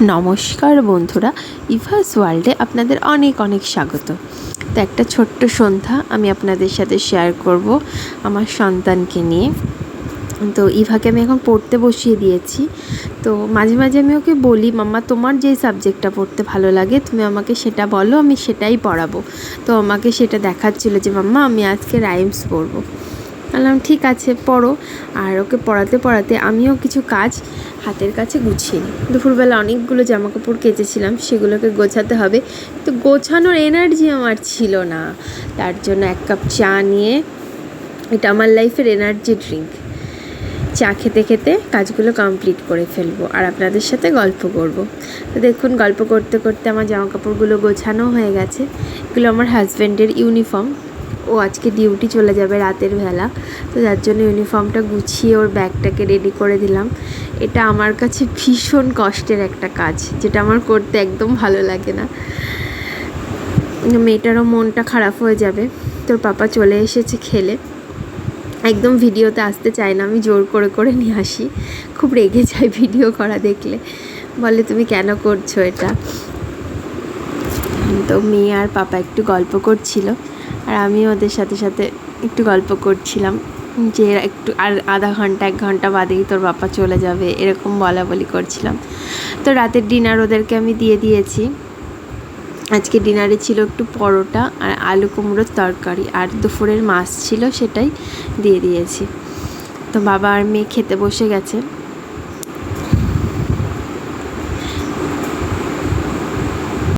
নমস্কার বন্ধুরা ইভাস ওয়ার্ল্ডে আপনাদের অনেক অনেক স্বাগত। তো একটা ছোট্ট সন্ধ্যা আমি আপনাদের সাথে শেয়ার করব আমার সন্তানকে নিয়ে। তো ইভাকে আমি এখন পড়তে বসিয়ে দিয়েছি। তো মাঝে মাঝে আমি ওকে বলি, মাম্মা, তোমার যে সাবজেক্টটা পড়তে ভালো লাগে, তুমি আমাকে সেটা বলো, আমি সেটাই পড়াবো। তো আমাকে সেটা দেখাচ্ছিলো যে, মাম্মা, আমি আজকে রাইমস পড়ব। বললাম, ঠিক আছে, পড়ো। আর ওকে পড়াতে পড়াতে আমিও কিছু কাজ হাতের কাছে গুছিয়ে নিই। দুপুরবেলা অনেকগুলো জামা কাপড় কেচেছিলাম, সেগুলোকে গোছাতে হবে। তো গোছানোর এনার্জি আমার ছিল না। তার জন্য এক কাপ চা নিয়ে, এটা আমার লাইফের এনার্জি ড্রিঙ্ক চা খেতে খেতে কাজগুলো কমপ্লিট করে ফেলব। আর আপনাদের সাথে গল্প করব। তো দেখুন, গল্প করতে করতে আমার জামা কাপড়গুলো গোছানো হয়ে গেছে। এগুলো আমার হাজব্যান্ডের ইউনিফর্ম ও আজকে ডিউটি চলে যাবে রাতের বেলা। তো যার জন্য ইউনিফর্মটা গুছিয়ে ওর ব্যাগটাকে রেডি করে দিলাম। এটা আমার কাছে ভীষণ কষ্টের একটা কাজ, যেটা আমার করতে একদম ভালো লাগে না। মেয়েটারও মনটা খারাপ হয়ে যাবে। তোর পাপা চলে এসেছে খেলে। একদম ভিডিওতে আসতে চায় না, আমি জোর করে করে নিয়ে আসি। খুব রেগে যায় ভিডিও করা দেখলে। বলে, তুমি কেন করছ এটা? তো মেয়ে আর পাপা একটু গল্প করছিল। আর আমি ওদের সাথে সাথে একটু গল্প করছিলাম যে একটু আর আধা ঘণ্টা, এক ঘণ্টা বাদেই তোর বাপা চলে যাবে, এরকম বলা বলি করছিলাম। তো রাতের ডিনার ওদেরকে আমি দিয়ে দিয়েছি। আজকে ডিনারে ছিল একটু পরোটা আর আলু কুমড়োর তরকারি আর দুপুরের মাছ ছিল সেটাই দিয়ে দিয়েছি। তো বাবা আর মেয়ে খেতে বসে গেছে।